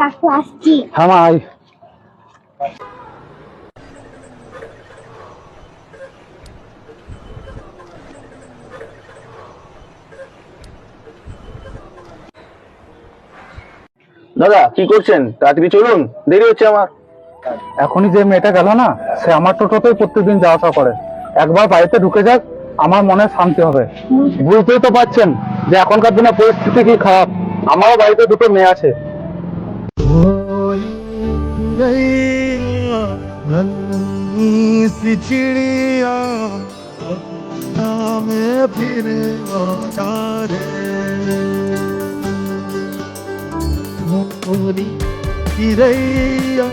কাকু আসছি। হ্যাঁ মা আয়। দাদা কি করছেন? তাড়াতাড়ি চলুন দেরি হচ্ছে আমার। এখনই যে মেয়েটা গেল না সে আমার টোটোতেই প্রত্যেকদিন যাওয়া আসা করে। একবার বাড়িতে ঢুকে যাক আমার মনে শান্তি হবে। বুঝতেই তো পারছেন যে এখনকার দিনে পরিস্থিতি কি খারাপ। আমারও বাড়িতে দুটো মেয়ে আছে। चिड़िया में फिर चिड़ैया